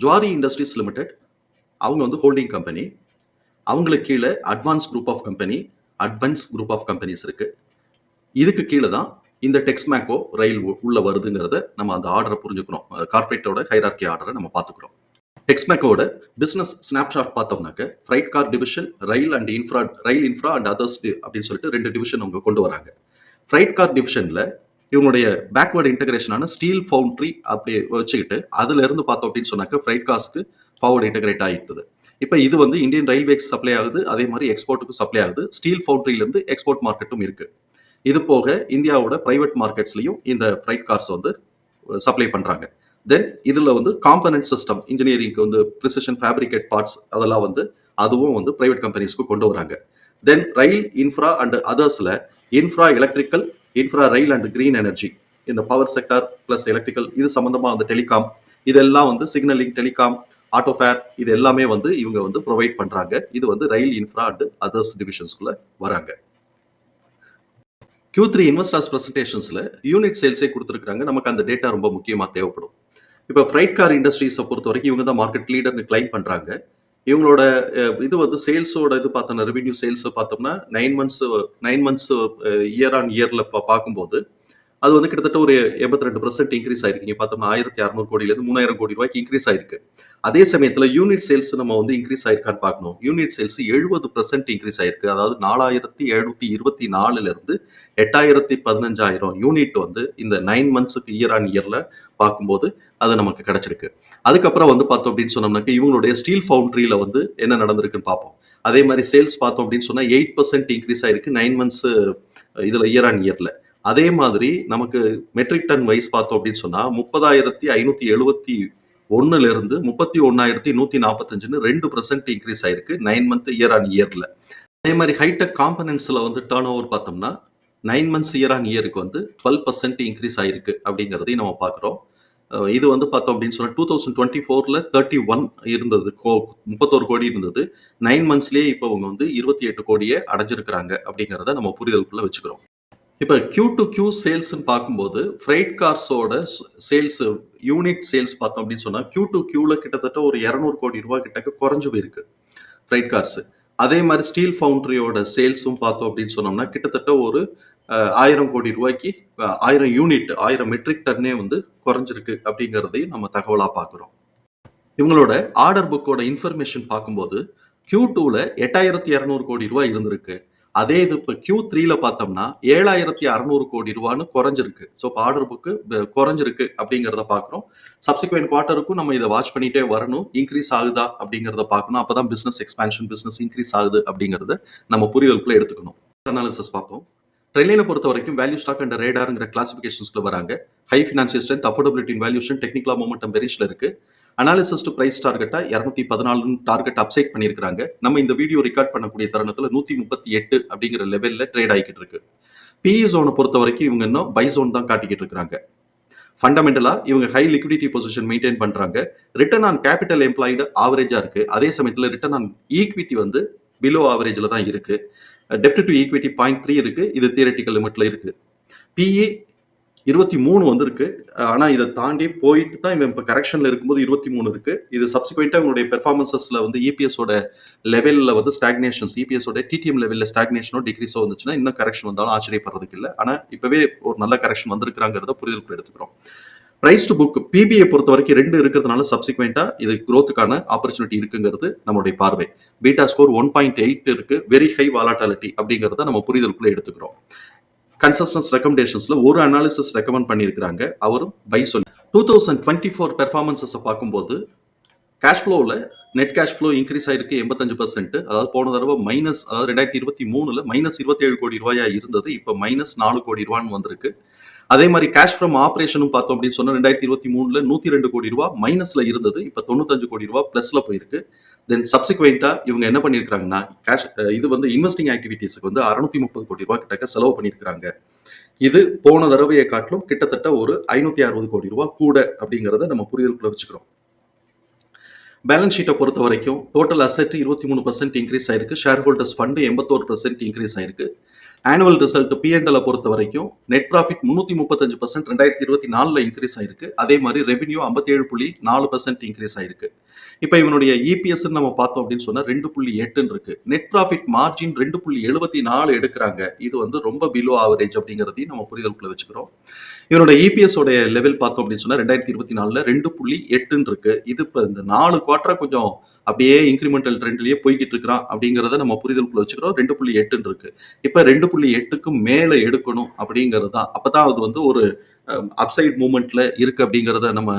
Zuari industries limited அவங்க வந்து holding company அவங்களுக்கு கீழே Adventz group of company Adventz group of companies இருக்கு. இதுக்கு கீழே தான் இந்த டெக்ஸ்மேக்கோ ரயில் உ- உள்ள வருதுங்கிறத நம்ம அந்த ஆர்டரை புரிஞ்சுக்கிறோம் கார்பரேட்டோட ஹைரார்கி ஆர்டரை நம்ம பார்த்துக்கிறோம். டெக்ஸ்மேக்கோட பிசினஸ் ஸ்னாப்ஷாட் பார்த்தோம்னாக்க freight car division rail and infra rail infra and others அப்படின்னு சொல்லிட்டு ரெண்டு டிவிஷன் அவங்க கொண்டு வராங்க. ஃப்ரைட் கார் டிவிஷனில் இவங்களுடைய பேக்வேர்டு இன்டகிரேஷனான ஸ்டீல் ஃபவுண்ட்ரி அப்படி வச்சுக்கிட்டு அதுல இருந்து பார்த்தோம் அப்படின்னு சொன்னாக்க ஃப்ரைட் காஸ்க்கு ஃபார்வர்டு இன்டகிரேட் ஆகிட்டுது இப்போ இது வந்து இந்தியன் ரயில்வேக்கு சப்ளை ஆகுது அதே மாதிரி எக்ஸ்போர்ட்டுக்கு சப்ளை ஆகுது. ஸ்டீல் ஃபவுண்ட்ரியிலேருந்து எக்ஸ்போர்ட் மார்க்கெட்டும் இருக்கு. இது போக இந்தியாவோட பிரைவேட் மார்க்கெட்ஸ்லையும் இந்த ஃப்ரைட் கார்ஸ் வந்து சப்ளை பண்ணுறாங்க தென் இதில் வந்து காம்பனன்ட் சிஸ்டம் இன்ஜினியரிங்க்கு வந்து ப்ரிசிஷன் ஃபேப்ரிகேட் பார்ட்ஸ் அதெல்லாம் வந்து அதுவும் வந்து ப்ரைவேட் கம்பெனிஸ்க்கு கொண்டு வராங்க. Then rail infra and அதர்ஸில் infra electrical infra rail and green energy இந்த பவர் செக்டார் பிளஸ் எலக்ட்ரிக்கல் இது சம்மந்தமாக வந்து டெலிகாம் இதெல்லாம் வந்து சிக்னலிங் டெலிகாம் ஆட்டோஃபேர் இது எல்லாமே வந்து இவங்க வந்து ப்ரொவைட் பண்ணுறாங்க இது வந்து ரயில் இன்ஃப்ரா அண்ட் அதர்ஸ் டிவிஷன்ஸ்குள்ளே வராங்க. கியூ த்ரீ இன்வெஸ்டர்ஸ் ப்ரெசன்டேஷன்ஸில் யூனிட் சேல்ஸே கொடுத்துருக்காங்க நமக்கு அந்த டேட்டா ரொம்ப முக்கியமாக தேவைப்படும். இப்போ ஃப்ரைட் கார் இண்டஸ்ட்ரீஸை பொறுத்த வரைக்கும் இவங்க தான் மார்க்கெட் லீடர்னு கிளைம் பண்ணுறாங்க இவங்களோட இது வந்து சேல்ஸோட இது பார்த்தோம்னா ரெவென்யூ சேல்ஸ் பார்த்தோம்னா nine months nine months year on இயரில் பார்க்கும்போது அது வந்து கிட்டத்தட்ட ஒரு எண்பத்தி ரெண்டு பர்சன்ட் இன்க்ரீஸ் ஆயிருக்கு. நீங்க பார்த்தோம்னா ஆயிரத்தி அறுநூறு கோடியிலேருந்து மூணாயிரம் கோடி ரூபாய்க்கு இன்க்ரீஸ் ஆயிருக்கு. அதே சமயத்தில் யூனிட் சேல்ஸ் நம்ம வந்து இன்க்ரீஸ் ஆயிருக்கான்னு பார்க்கணும். யூனிட் சேல்ஸ் எழுபது பர்சன்ட் இன்க்ரீஸ் ஆயிருக்கு. அதாவது நாலாயிரத்தி எழுநூத்தி இருபத்தி நாலுல இருந்து எட்டாயிரத்தி பதினஞ்சாயிரம் யூனிட் வந்து இந்த நைன் மந்த்ஸுக்கு இயர் ஆன் இயர்ல பார்க்கும்போது அது நமக்கு கிடைச்சிருக்கு. அதுக்கப்புறம் வந்து பார்த்தோம் அப்படின்னு சொன்னோம்னாக்க இவங்களுடைய ஸ்டீல் ஃபவுண்ட்ரியில வந்து என்ன நடந்திருக்குன்னு பார்ப்போம். அதே மாதிரி சேல்ஸ் பார்த்தோம் அப்படின்னு சொன்னால் எயிட் பர்சன்ட் இன்க்ரீஸ் ஆயிருக்கு நைன் மந்த்ஸ் இதில் இயர் ஆன் இயரில் அதே மாதிரி நமக்கு மெட்ரிக் டன் வைஸ் பார்த்தோம் அப்படின்னு சொன்னால் முப்பதாயிரத்தி ஐநூற்றி எழுபத்தி ஒன்னுல இருந்து முப்பத்தி ஒன்னாயிரத்தி நூத்தி நாற்பத்தஞ்சுன்னு ரெண்டு பர்சன்ட் இன்க்ரீஸ் ஆயிருக்கு. நைன் மந்த் இயர் ஆன் இயர்ல அதே மாதிரி ஹைடெக் காம்பனன்ஸ்ல வந்து டேர்ன் ஓவர் பார்த்தோம்னா நைன் மந்த்ஸ் இயர் ஆன் இயருக்கு வந்து டுவெல் பர்சன்ட் இன்க்ரீஸ் ஆயிருக்கு அப்படிங்கிறதையும் நம்ம பார்க்குறோம். இது வந்து பார்த்தோம் அப்படின்னு சொன்னால் டூ தௌசண்ட் டுவெண்ட்டி ஃபோர்ல தேர்ட்டி ஒன் இருந்தது. கோ முப்பத்தோரு கோடி இருந்தது. நைன் மந்த்ஸ்லேயே இப்போ அவங்க வந்து இருபத்தி எட்டு கோடியே அடைஞ்சிருக்கிறாங்க அப்படிங்கிறத நம்ம புரிதலுக்குள்ள வச்சுக்கிறோம். இப்போ கியூ டு கியூ சேல்ஸ்னு பார்க்கும்போது ஃப்ரைட் கார்ஸோட சேல்ஸ் யூனிட் சேல்ஸ் பார்த்தோம் அப்படின்னு சொன்னால் கியூ டு கியூவில் கிட்டத்தட்ட ஒரு இரநூறு கோடி ரூபாய் கிட்டக்க குறைஞ்சு போயிருக்கு ஃப்ரைட் கார்ஸ் அதே மாதிரி ஸ்டீல் ஃபவுண்டரியோட சேல்ஸும் பார்த்தோம் அப்படின்னு சொன்னோம்னா கிட்டத்தட்ட ஒரு ஆயிரம் கோடி ரூபாய்க்கு ஆயிரம் யூனிட் ஆயிரம் மெட்ரிக் டன்னே வந்து குறைஞ்சிருக்கு அப்படிங்கிறதையும் நம்ம தகவலாக பார்க்குறோம். இவங்களோட ஆர்டர் புக்கோட இன்ஃபர்மேஷன் பார்க்கும்போது கியூ டூவில் எட்டாயிரத்தி இரநூறு கோடி ரூபாய் இருந்திருக்கு. அதே இது இப்போ கியூ த்ரீல பார்த்தோம்னா ஏழாயிரத்தி அறநூறு கோடி ரூபான்னு குறைஞ்சிருக்கு. ஸோ இப்போ ஆர்டர் புக்கு குறைஞ்சிருக்கு அப்படிங்கிறத பார்க்குறோம். சப்சிக்வெண்ட் குவார்ட்டருக்கும் நம்ம இதை வாட்ச் பண்ணிட்டே வரணும். இன்க்ரீஸ் ஆகுதா அப்படிங்கிறத பார்க்கணும். அப்போ தான் பிஸ்னஸ் எக்ஸ்பான்ஷன் பிஸ்னஸ் இன்க்ரீஸ் ஆகுது அப்படிங்கிறத நம்ம புரிதலுக்குள்ள எடுத்துக்கணும். அனாலிசிஸ் பார்ப்போம். ட்ரெயினில் பொறுத்த வரைக்கும் வேல்யூ ஸ்டாக் அண்ட் ரேடாருங்கிற கிளாசிஃபிகேஷன்ஸ்ல வராங்க. High financial strength affordability valuation டெக்னிக்கலா மொமெண்டம் பெரிஷில் இருக்கு. அனாலிசிஸ் டு பிரைஸ் டார்கெட்டா இரநூத்தி பதினாலு டார்கெட் அப்சைட் பண்ணியிருக்காங்க நம்ம இந்த வீடியோ ரெக்கார்ட் பண்ணக்கூடிய தருணத்துல நூத்தி முப்பத்தி எட்டு அப்படிங்கிற லெவல்ல ட்ரேட் ஆகிக்கிட்டு இருக்கு. பிஇ ஜோனை பொறுத்த வரைக்கும் இவங்க இன்னும் பை ஜோன் தான் காட்டிக்கிட்டு இருக்காங்க. ஃபண்டமெண்டலா இவங்க ஹை லிக்விடிட்டி பொசிஷன் மெயின்டைன் பண்றாங்க. ரிட்டர்ன் ஆன் கேபிட்டல் எம்ப்ளாய்டு ஆவரேஜா இருக்கு. அதே சமயத்துல ரிட்டர்ன் ஆன் ஈக்விட்டி வந்து பிலோ ஆவரேஜ்ல தான் இருக்கு. டெப்ட் டு ஈக்விட்டி பாயிண்ட் த்ரீ இருக்கு. இது தியரட்டிக்கல் லிமிட்ல இருக்கு. பிஇ இருபத்தி மூணு வந்திருக்கு. ஆனா இதை தாண்டி போயிட்டு தான் இவன் இப்போ கரெக்ஷன்ல இருக்கும்போது இருபத்தி மூணு இருக்கு. இது சப்சிக்வெண்டா இவங்களுடைய பெர்ஃபார்மன்சஸ்ல வந்து இபிஎஸோட லெவல்ல வந்து ஸ்டாக்னேஷன்ஸ் இபிஎஸோட டிடிஎம் லெவல்ல ஸ்டாக்னேஷனோ டிகிரிஸோ வந்துச்சுன்னா இன்னும் கரெக்ஷன் வந்தாலும் ஆச்சரியப்படுறதுக்கு இல்லை. ஆனா இப்பவே ஒரு நல்ல கரெக்ஷன் வந்திருக்கிறாங்கிறத புரிதலுக்கு எடுத்துக்கிறோம். பிரைஸ் டு புக் பிபிஐ பொறுத்த வரைக்கும் ரெண்டு இருக்கிறதுனால சப்சிக்வெண்டா இது growth-க்கான ஆப்பர்ச்சுனிட்டி இருக்குங்கிறது நம்மளுடைய பார்வை. Beta score one point eight இருக்கு. வெரி ஹை வாலாட்டாலிட்டி அப்படிங்கிறத நம்ம புரிதலுக்குள்ள எடுத்துக்கிறோம். கன்சஸ்டன்ஸ் ரெக்கமெண்டேஷன்ஸ்ல ஒரு அனாலிசிஸ் ரெக்கமெண்ட் பண்ணியிருக்கிறாங்க. அவரும் பை சொல்லி. டூ தௌசண்ட் டுவெண்ட்டி ஃபோர் பெர்ஃபார்மன்ஸஸை பார்க்கும்போது கேஷ் ஃப்ளோவில் நெட் கேஷ் ஃப்ளோ இன்க்ரீஸ் ஆயிருக்கு எண்பத்தஞ்சு பர்சன்ட் அதாவது போன தடவை மைனஸ் அதாவது ரெண்டாயிரத்தி இருபத்தி மூணுல மைனஸ் இருபத்தேழு கோடி ரூபாயா இருந்தது. இப்போ மைனஸ் நாலு கோடி ரூபான்னு வந்திருக்கு. அதே மாதிரி கேஷ் ஃப்ரம் ஆபரேஷனும் பார்த்தோம் அப்படின்னு சொன்னா ரெண்டாயிரத்தி இருபத்தி மூணுல நூத்தி ரெண்டு கோடி ரூபாய் மைனஸ்ல இருந்தது. இப்போ தொண்ணூத்தஞ்சு கோடி ரூபா பிளஸ்ல போயிருக்கு. தென் சப்சிக்வெண்டா இவங்க என்ன பண்ணியிருக்காங்கன்னா கேஷ் இது வந்து இன்வெஸ்டிங் ஆக்டிவிட்டீஸ்க்கு வந்து அறுநூத்தி முப்பது கோடி ரூபா கிட்டக்க செலவு பண்ணியிருக்காங்க இது போன தடவையை காட்டிலும் கிட்டத்தட்ட ஒரு ஐநூத்தி அறுபது கோடி ரூபா கூட அப்படிங்கிறத நம்ம புரிதலுக்குள்ள வச்சுக்கிறோம். பேலன்ஸ் ஷீட்டை பொறுத்த வரைக்கும் டோட்டல் அசெட் இருபத்தி மூணு பர்சன்ட் இன்க்ரீஸ் ஆயிருக்கு. ஷேர் ஹோல்டர்ஸ் ஃபண்டு எண்பத்தோரு பர்சன்ட் இன்க்ரீஸ் ஆயிருக்கு. ஆனுவல் ரிசல்ட் பிஎன்எல் பொறுத்த வரைக்கும் நெட் ப்ராஃபிட் முந்நூற்றி முப்பத்தஞ்சு பர்சன்ட் ரெண்டாயிரத்தி இருபத்தி நாலில் இன்க்ரீஸ் ஆயிருக்கு. அதே மாதிரி ரெவென்யூ ஐம்பத்தேழு புள்ளி நாலு பர்சன்ட் இன்க்ரீஸ் ஆயிருக்கு. இப்போ இவனுடைய இபிஎஸ் நம்ம பார்த்தோம் அப்படின்னு சொன்னால் ரெண்டு புள்ளி எட்டுன்னு இருக்கு. நெட் ப்ராஃபிட் மார்ஜின் ரெண்டு புள்ளி எழுபத்தி நாலு எடுக்கிறாங்க. இது வந்து ரொம்ப பிலோ ஆவரேஜ் அப்படிங்கிறதையும் நம்ம புரிதலுக்குள்ள வச்சுக்கிறோம். இவனோட இபிஎஸ் உடைய லெவல் பார்த்தோம் அப்படின்னு சொன்னால் ரெண்டாயிரத்தி இருபத்தி நாலில் ரெண்டு புள்ளி எட்டுன்னு இருக்கு. இது இப்போ இந்த நாலு குவார்டரை கொஞ்சம் அப்படியே இன்க்ரிமெண்டல் ட்ரெண்ட்லயே போய்கிட்டு இருக்கிறான் அப்படிங்கிறத நம்ம புரிதலுக்குள்ள வச்சுக்கிறோம். ரெண்டு புள்ளி எட்டுன்னு இருக்கு. இப்போ ரெண்டு புள்ளி எட்டுக்கு மேலே எடுக்கணும் அப்படிங்கிறது தான். அப்பதான் அது வந்து ஒரு அப்சைட் மூமெண்ட்ல இருக்கு அப்படிங்கிறத நம்ம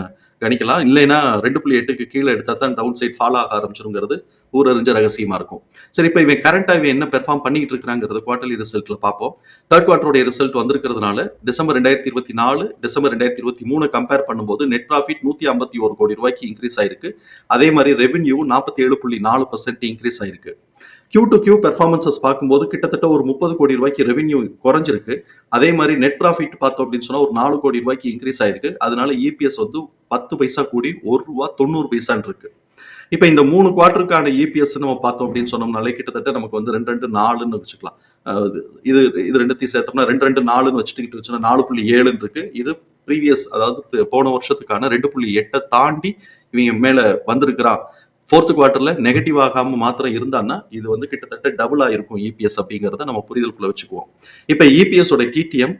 கணிக்கலாம். இல்லைன்னா ரெண்டு புள்ளி எட்டுக்கு கீழே எடுத்தால் தான் டவுன் சைட் ஃபாலோ ஆக ஆரம்பிச்சிருங்கிறது ஊரறிஞ்ச ரகசியமாக இருக்கும். சரி இப்போ இவன் கரண்டாக இவன் என்ன பெர்ஃபார்ம் பண்ணிட்டு இருக்கிறாங்கிறது குவார்டர்லி ரிசல்ட்டில் பார்ப்போம். தேர்ட் குவார்டருடைய ரிசல்ட் வந்திருக்கிறதுனால டிசம்பர் ரெண்டாயிரத்தி இருபத்தி நாலு டிசம்பர் ரெண்டாயிரத்தி இருபத்தி மூணு கம்பேர் பண்ணும்போது நெட் ப்ராஃபிட் நூற்றி ஐம்பத்தி ஒரு கோடி ரூபாய்க்கு இன்க்ரீஸ் ஆயிருக்கு. அதே மாதிரி ரெவென்யூ நாற்பத்தி ஏழு புள்ளி நாலு பர்சன்ட் இன்க்ரீஸ் ஆயிருக்கு. கியூ டு கியூ பெர்ஃபார்மன்சஸ் பார்க்கும்போது கிட்டத்தட்ட ஒரு முப்பது கோடி ரூபாய்க்கு ரெவென்யூ குறைஞ்சிருக்கு. அதே மாதிரி நெட் ப்ராஃபிட் பார்த்தோம் அப்படின்னு சொன்னால் ஒரு நாலு கோடி ரூபாய்க்கு இன்க்ரீஸ் ஆயிருக்கு. அதனால இபிஎஸ் வந்து பத்து பைசா கூடி ஒரு ரூபா தொண்ணூறு பைசான் இருக்கு. இப்போ இந்த மூணு குவார்டருக்கான இபிஎஸ் நம்ம பார்த்தோம் அப்படின்னு சொன்னோம்னாலே கிட்டத்தட்ட நமக்கு வந்து ரெண்டு ரெண்டு நாலுன்னு வச்சுக்கலாம். இது இது ரெண்டுத்தையும் சேர்த்தோம்னா ரெண்டு ரெண்டு நாலுன்னு வச்சுட்டு வச்சோம்னா நாலு புள்ளி ஏழுன்னு இருக்கு. இது ப்ரீவியஸ் அதாவது போன வருஷத்துக்கான ரெண்டு புள்ளி எட்டை தாண்டி இவங்க மேலே வந்திருக்கிறான். ஃபோர்த் குவார்ட்டர்ல நெகட்டிவ் ஆகாம மாத்திரம் இருந்தான்னா இது வந்து கிட்டத்தட்ட டபுளா இருக்கும் இபிஎஸ் அப்படிங்கறத நம்ம புரிதலுக்குள்ள வச்சுக்குவோம். இப்ப இபிஎஸ் ஓட டிடிஎம்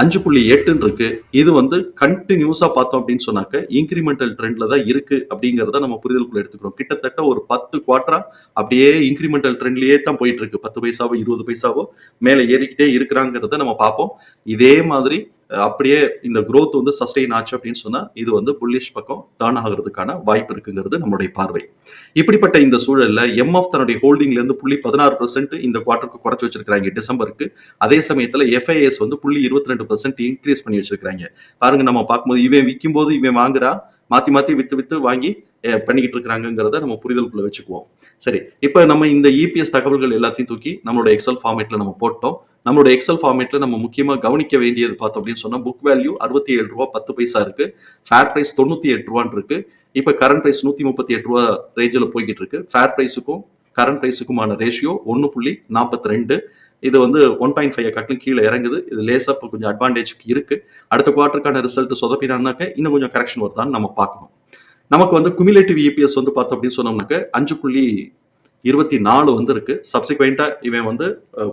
அஞ்சு புள்ளி எட்டுன்னு இருக்கு. இது வந்து கண்டினியூஸா பார்த்தோம் அப்படின்னு சொன்னாக்க இன்க்ரிமெண்டல் ட்ரெண்ட்ல தான் இருக்கு அப்படிங்கறத நம்ம புரிதலுக்குள்ள எடுத்துக்கிறோம். கிட்டத்தட்ட ஒரு பத்து குவார்டரா அப்படியே இன்க்ரிமெண்டல் ட்ரெண்ட்லயே தான் போயிட்டு இருக்கு. பத்து பைசாவோ இருபது பைசாவோ மேல ஏறிக்கிட்டே இருக்கிறாங்கிறத நம்ம பார்ப்போம். இதே மாதிரி அப்படியே இந்த க்ரோத் வந்து சஸ்டெயின் ஆச்சு அப்படின்னு சொன்னால் இது வந்து புல்லிஷ் பக்கம் டேர்ன் ஆகிறதுக்கான வாய்ப்பு இருக்குங்கிறது நம்மளுடைய பார்வை. இப்படிப்பட்ட இந்த சூழலில் எம்எஃப் தன்னுடைய ஹோல்டிங்லேருந்து புள்ளி பதினாறு பர்சன்ட் இந்த குவார்ட்டருக்கு குறைச்சி வச்சிருக்காங்க டிசம்பருக்கு அதே சமயத்தில் எஃப்ஐஎஸ் வந்து புள்ளி இருபத்தி ரெண்டு பர்சன்ட் இன்க்ரீஸ் பண்ணி வச்சிருக்காங்க பாருங்க நம்ம பார்க்கும்போது இவன் விற்கும் போது இவன் வாங்குறான் மாற்றி மாற்றி விற்று விற்று வாங்கி பண்ணிக்கிட்டு இருக்கிறாங்கிறத நம்ம புரிதலுக்குள்ள வச்சுக்குவோம். சரி இப்போ நம்ம இந்த இபிஎஸ் தகவல்கள் எல்லாத்தையும் தூக்கி நம்மளோட எக்ஸல் ஃபார்மேட்டில் நம்ம போட்டோம். நம்மளோட எக்ஸல் ஃபார்மேட்ல நம்ம முக்கியமாக கவனிக்க வேண்டியது பார்த்தோம் அப்படின்னு சொன்னால் புக் வேல்யூ அறுபத்தி ஏழு ரூபா பத்து பைசா இருக்கு. ஃபேர் பிரைஸ் தொண்ணூற்றி எட்டு ரூபான்னு இருக்கு. இப்போ கரண்ட் பிரைஸ் நூத்தி முப்பத்தி எட்டு ரூபா ரேஞ்சில் போய்கிட்டு இருக்கு. ஃபேர் பிரைஸுக்கும் கரண்ட் பிரைஸுக்குமான ரேஷியோ ஒன்று புள்ளி நாற்பத்தி ரெண்டு. இது வந்து ஒன் பாயிண்ட் ஃபைவ் கட்டிலும் கீழே இறங்குது. இது லேசாக இப்போ கொஞ்சம் அட்வான்டேஜ்க்கு இருக்கு. அடுத்த குவார்ட்டருக்கான ரிசல்ட் சொதப்பினான்னாக்க இன்னும் கொஞ்சம் கரெக்ஷன் வருதான்னு நம்ம பார்க்கணும். நமக்கு வந்து குமிலேட்டிவ் இபிஎஸ் வந்து பார்த்தோம் அப்படின்னு சொன்னோம்னாக்க அஞ்சு புள்ளி இருபத்தி நாலு வந்து இருக்கு. சப்சிக்வெண்ட்டாக இவன் வந்து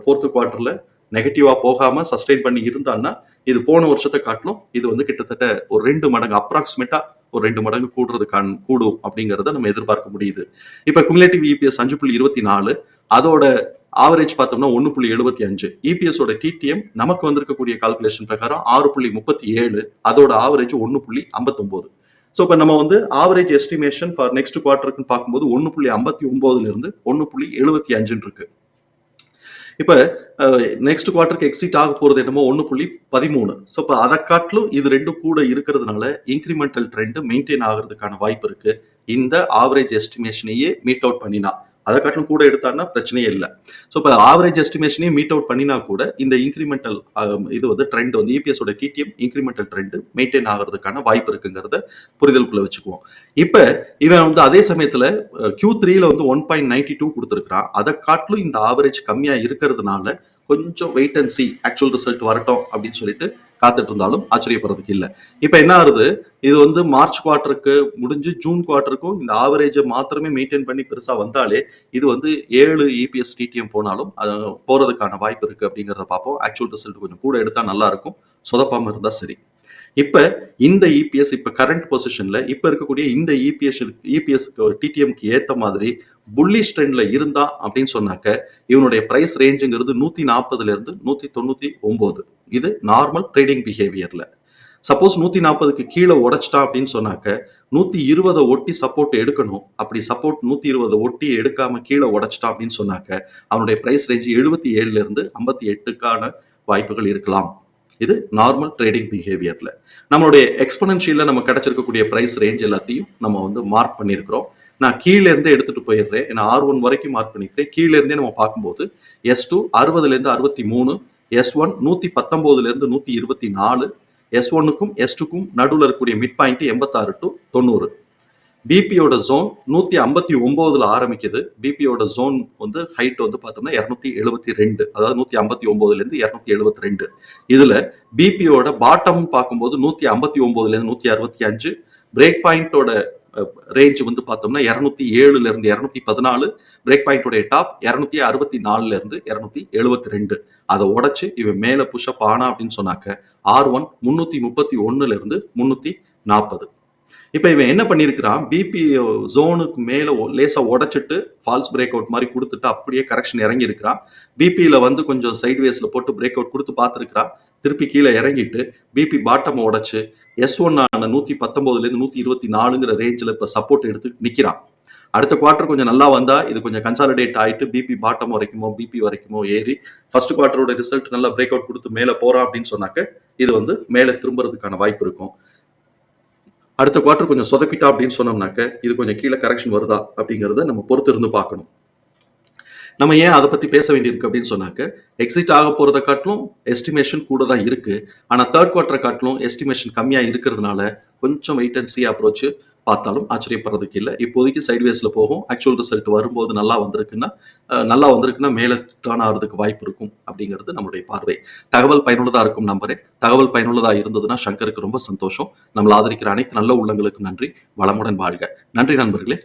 ஃபோர்த்து குவார்ட்டர்ல நெகட்டிவாக போகாமல் சஸ்டெயின் பண்ணி இருந்தான்னா இது போன வருஷத்தை காட்டிலும் இது வந்து கிட்டத்தட்ட ஒரு ரெண்டு மடங்கு அப்ராக்சிமேட்டாக ஒரு ரெண்டு மடங்கு கூடுறதுக்கான கூடும் அப்படிங்கிறத நம்ம எதிர்பார்க்க முடியுது. இப்போ குமுலேட்டிவ் இபிஎஸ் அஞ்சு புள்ளி இருபத்தி நாலு அதோட ஆவரேஜ் பார்த்தோம்னா ஒன்று புள்ளி எழுபத்தி அஞ்சு. இபிஎஸோட டிடிஎம் நமக்கு வந்திருக்கக்கூடிய கால்குலேஷன் பிரகாரம் ஆறு புள்ளி முப்பத்தி ஏழு அதோட ஆவரேஜ் ஒன்று புள்ளி ஐம்பத்தொம்போது. ஸோ இப்போ நம்ம வந்து ஆவரேஜ் எஸ்டிமேஷன் ஃபார் நெக்ஸ்ட் குவார்டருக்குன்னு பார்க்கும்போது ஒன்று புள்ளி ஐம்பத்தி ஒம்போதுலேருந்து ஒன்று புள்ளி எழுபத்தி அஞ்சுன்னு இருக்குது இப்போ நெக்ஸ்ட் குவார்ட்டருக்கு எக்ஸிட் ஆக போகிறது என்னமோ ஒன்று புள்ளி பதிமூணு. ஸோ இப்போ அதை காட்டிலும் இது ரெண்டும் கூட இருக்கிறதுனால இன்க்ரிமெண்டல் ட்ரெண்டு மெயின்டைன் ஆகிறதுக்கான வாய்ப்பு இருக்குது இந்த ஆவரேஜ் எஸ்டிமேஷனையே மீட் அவுட் பண்ணினா. அதை காட்டிலும் கூட எடுத்தான்னா பிரச்சனையே இல்லை. ஸோ இப்போ ஆவரேஜ் எஸ்டிமேஷனையும் மீட் அவுட் பண்ணினா கூட இந்த இன்க்ரிமெண்டல் இது வந்து ட்ரெண்ட் வந்து இபிஎஸோட டிடிஎம் இன்க்ரிமெண்டல் ட்ரெண்ட் மெயின்டைன் ஆகிறதுக்கான வாய்ப்பு இருக்குங்கிறத புரிதலுக்குள்ள வச்சுக்குவோம். இப்போ இவன் வந்து அதே சமயத்தில் கியூ த்ரீல வந்து ஒன் பாயிண்ட் நைன்டி டூ கொடுத்துருக்கான் அதை காட்டிலும் இந்த ஆவரேஜ் கம்மியாக இருக்கிறதுனால கொஞ்சம் wait and see actual result வரட்டும் அப்படின்னு சொல்லிட்டு காத்துட்டு இருந்தாலும் ஆச்சரியப்படுறதுக்கு இல்லை. இப்போ என்ன ஆகுது? இது வந்து மார்ச் குவார்ட்டருக்கு முடிஞ்சு ஜூன் குவார்ட்டருக்கும் இந்த ஆவரேஜை மாத்திரமே மெயின்டைன் பண்ணி பெருசாக வந்தாலே இது வந்து ஏழு இபிஎஸ் டிடிஎம் போனாலும் அது போகிறதுக்கான வாய்ப்பு இருக்குது அப்படிங்கிறத பார்ப்போம். ஆக்சுவல் ரிசல்ட் கொஞ்சம் கூட எடுத்தால் நல்லா இருக்கும். சொதப்பாம இருந்தால் சரி. இப்போ இந்த இபிஎஸ் இப்போ கரண்ட் பொசிஷனில் இப்போ இருக்கக்கூடிய இந்த இபிஎஸ் இபிஎஸ்க்கு டிடிஎம்க்கு ஏற்ற மாதிரி புல்லிஷ் ட்ரெண்ட்ல இருந்தா அப்படின்னு சொன்னாக்க இவனுடைய பிரைஸ் ரேஞ்சுங்கிறது நூத்தி நாற்பதுல இருந்து நூத்தி தொண்ணூத்தி ஒன்பது இது நார்மல் ட்ரேடிங் பிஹேவியர்ல சப்போஸ் நூத்தி நாற்பதுக்கு கீழே உடைச்சிட்டான் அப்படின்னு சொன்னாக்க நூத்தி இருபதை ஒட்டி சப்போர்ட் எடுக்கணும். அப்படி சப்போர்ட் நூத்தி இருபதை ஒட்டி எடுக்காம கீழே உடைச்சிட்டான் அப்படின்னு சொன்னாக்க அவனுடைய பிரைஸ் ரேஞ்ச் எழுபத்தி ஏழுல இருந்து ஐம்பத்தி எட்டுக்கான வாய்ப்புகள் இருக்கலாம். இது நார்மல் ட்ரேடிங் பிஹேவியர்ல நம்மளுடைய எக்ஸ்பனன்ஷியல்ல நம்ம கிடைச்சிருக்கக்கூடிய பிரைஸ் ரேஞ்ச் எல்லாத்தையும் நம்ம வந்து மார்க் பண்ணியிருக்கிறோம் நான் கீழேருந்தே எடுத்துட்டு போயிடுறேன். ஏன்னா ஆர் ஒன் வரைக்கும் மார்க் பண்ணிக்கிறேன். கீழே இருந்தே நம்ம பார்க்கும்போது எஸ் டூ அறுபதுலேருந்து அறுபத்தி மூணு எஸ் ஒன் நூற்றி பத்தொம்போதுலேருந்து நூற்றி இருபத்தி நாலு எஸ் ஒன்னுக்கும் எஸ் டூக்கும் நடுவில் இருக்கக்கூடிய மிட் பாயிண்ட் எண்பத்தாறு டு தொண்ணூறு. பிபியோட ஜோன் நூற்றி ஐம்பத்தி ஒம்போதில் ஆரம்பிக்குது. பிபியோட ஜோன் வந்து ஹைட் வந்து பார்த்தோம்னா இரநூத்தி எழுபத்தி ரெண்டு அதாவது நூற்றி ஐம்பத்தி ஒம்போதுலேருந்து இரநூத்தி எழுபத்தி ரெண்டு. இதில் பிபியோட பாட்டம் பார்க்கும்போது நூற்றி ஐம்பத்தி ஒம்போதுலேருந்து நூற்றி அறுபத்தி அஞ்சு பிரேக் பாயிண்டோட ரேஞ்ச் வந்து பார்த்தோம்னா இரநூத்தி ஏழுல இருந்து இரநூத்தி பதினாலு பிரேக் பாயிண்டோடைய டாப் இரநூத்தி அறுபத்தி நாலுல இருந்து இரநூத்தி எழுபத்தி ரெண்டு. அதை உடைச்சு இவன் மேல புஷ்அப் ஆனா அப்படின்னு சொன்னாக்க ஆர் ஒன் முன்னூத்தி முப்பத்தி ஒன்னுல இருந்து முன்னூத்தி நாற்பது. இப்போ இவன் என்ன பண்ணியிருக்கிறான்? பிபி ஜோனுக்கு மேலே லேசா உடைச்சிட்டு ஃபால்ஸ் பிரேக் அவுட் மாதிரி கொடுத்துட்டு அப்படியே கரெக்ஷன் இறங்கி இருக்கிறான் பிபியில் வந்து கொஞ்சம் சைட்வேஸில் போட்டு பிரேக் அவுட் கொடுத்து பார்த்துருக்கிறான். திருப்பி கீழே இறங்கிட்டு பிபி பாட்டம் உடைச்சு எஸ் ஒன் ஆன நூற்றி பத்தொம்போதுலேருந்து நூற்றி இருபத்தி நாலுங்கிற ரேஞ்சில் இப்போ சப்போர்ட் எடுத்து நிற்கிறான் அடுத்த குவார்ட்டர் கொஞ்சம் நல்லா வந்தா இது கொஞ்சம் கன்சாலிடேட் ஆயிட்டு பிபி பாட்டம் வரைக்குமோ பிபி வரைக்குமோ ஏறி ஃபர்ஸ்ட் குவார்டரோட ரிசல்ட் நல்லா பிரேக் அவுட் கொடுத்து மேலே போறான் அப்படின்னு சொன்னாக்க இது வந்து மேலே திரும்புறதுக்கான வாய்ப்பு இருக்கும். அடுத்த குவார்டர் கொஞ்சம் சொதப்பிட்டா அப்படின்னு சொன்னோம்னாக்க இது கொஞ்சம் கீழே கரெக்ஷன் வருதா அப்படிங்கிறத நம்ம பொறுத்து இருந்து பார்க்கணும். நம்ம ஏன் அதை பற்றி பேச வேண்டியிருக்கு அப்படின்னு சொன்னாக்க எக்ஸிட் ஆக போகிறத காட்டிலும் எஸ்டிமேஷன் கூட தான் இருக்குது ஆனால் தேர்ட் குவார்ட்டரை காட்டிலும் எஸ்டிமேஷன் கம்மியாக இருக்கிறதுனால கொஞ்சம் வெயிட் அண்ட் சி அப்ரோச் பார்த்தாலும் ஆச்சரியப்படுறதுக்கு இல்லை. இப்போதைக்கு சைட்வேஸில் போகும். ஆக்சுவல் ரிசல்ட் வரும்போது நல்லா வந்திருக்குன்னா நல்லா வந்திருக்குன்னா மேலே டர்ன் ஆகிறதுக்கு வாய்ப்பு இருக்கும் அப்படிங்கிறது நம்மளுடைய பார்வை. தகவல் பயனுள்ளதாக இருக்கும் நம்பரே தகவல் பயனுள்ளதாக இருந்ததுன்னா சங்கருக்கு ரொம்ப சந்தோஷம். நம்மளை ஆதரிக்கிற அனைத்து நல்ல உள்ளங்களுக்கு நன்றி. வளமுடன் வாழ்க. நன்றி நண்பர்களே.